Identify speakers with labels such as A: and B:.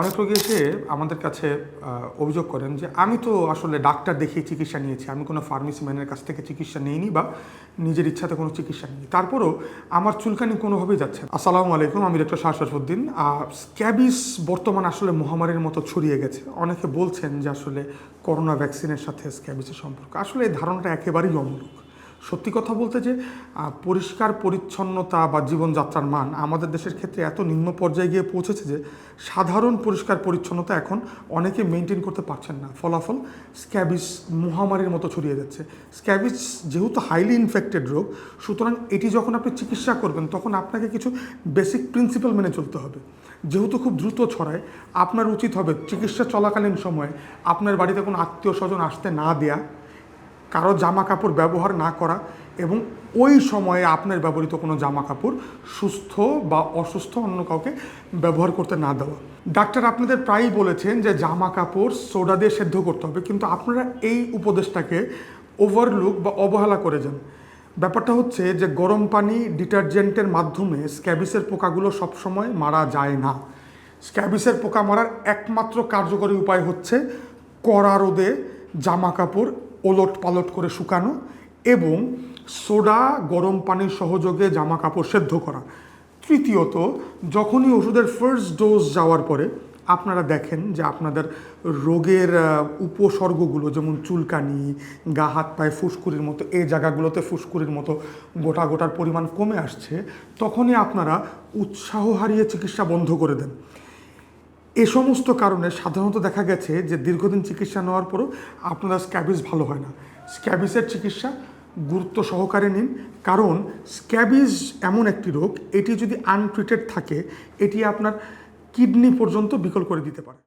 A: অনেক রোগী এসে আমাদের কাছে অভিযোগ করেন যে, আমি তো আসলে ডাক্তার দেখিয়ে চিকিৎসা নিয়েছি। আমি কোনো ফার্মেসি ম্যানের কাছ থেকে চিকিৎসা নিইনি বা নিজের ইচ্ছাতে কোনো চিকিৎসা নিইনি। তারপরও আমার চুলকানি কোনোভাবেই যাচ্ছে। আসসালামু আলাইকুম, আমি ডক্টর শাহ শরফুদ্দিন স্ক্যাবিস বর্তমান আসলে মহামারীর মতো ছড়িয়ে গেছে। অনেকে বলছেন যে, আসলে করোনা ভ্যাকসিনের সাথে স্ক্যাবিসের সম্পর্ক। আসলে এই ধারণাটা একেবারেই অমূলক। সত্যি কথা বলতে যে পরিষ্কার পরিচ্ছন্নতা বা জীবনযাত্রার মান আমাদের দেশের ক্ষেত্রে এত নিম্ন পর্যায়ে গিয়ে পৌঁছেছে যে, সাধারণ পরিষ্কার পরিচ্ছন্নতা এখন অনেকে মেনটেন করতে পারছেন না। ফলাফল, স্ক্যাবিস মহামারীর মতো ছড়িয়ে যাচ্ছে। স্ক্যাবিস যেহেতু হাইলি ইনফেক্টেড রোগ, সুতরাং এটি যখন আপনি চিকিৎসা করবেন, তখন আপনাকে কিছু বেসিক প্রিন্সিপাল মেনে চলতে হবে। যেহেতু খুব দ্রুত ছড়ায়, আপনার উচিত হবে চিকিৎসা চলাকালীন সময়ে আপনার বাড়িতে কোনো আত্মীয় স্বজন আসতে না দেয়া। কারও জামা কাপড় ব্যবহার না করা এবং ওই সময়ে আপনার ব্যবহৃত কোনো জামা কাপড় সুস্থ বা অসুস্থ অন্য কাউকে ব্যবহার করতে না দেওয়া। ডাক্তার আপনাদের প্রায়ই বলেছেন যে জামা কাপড় সোডা দিয়ে সেদ্ধ করতে হবে, কিন্তু আপনারা এই উপদেশটাকে ওভারলুক বা অবহেলা করে যান। ব্যাপারটা হচ্ছে যে গরম পানি ডিটারজেন্টের মাধ্যমে স্ক্যাবিসের পোকাগুলো সবসময় মারা যায় না। স্ক্যাবিসের পোকা মারার একমাত্র কার্যকরী উপায় হচ্ছে কড়া রোদে জামা কাপড় ওলট পালট করে শুকানো এবং সোডা, গরম পানির সহযোগে জামা কাপড় সেদ্ধ করা। তৃতীয়ত, যখনই ওষুধের ফার্স্ট ডোজ যাওয়ার পরে আপনারা দেখেন যে আপনাদের রোগের উপসর্গগুলো যেমন চুলকানি, গা, হাত পায়ে ফুসকুরির মতো, এই জায়গাগুলোতে ফুসকুরির মতো গোটা গোটার পরিমাণ কমে আসছে, তখনই আপনারা উৎসাহ হারিয়ে চিকিৎসা বন্ধ করে দেন। এ সমস্ত কারণে সাধারণত দেখা গেছে যে দীর্ঘদিন চিকিৎসা নেওয়ার পরও আপনারা স্ক্যাবিস ভালো হয় না। স্ক্যাবিসের চিকিৎসা গুরুত্ব সহকারে নিন। কারণ স্ক্যাবিস এমন একটি রোগ, এটি যদি আনট্রিটেড থাকে, এটি আপনার কিডনি পর্যন্ত বিকল করে দিতে পারে।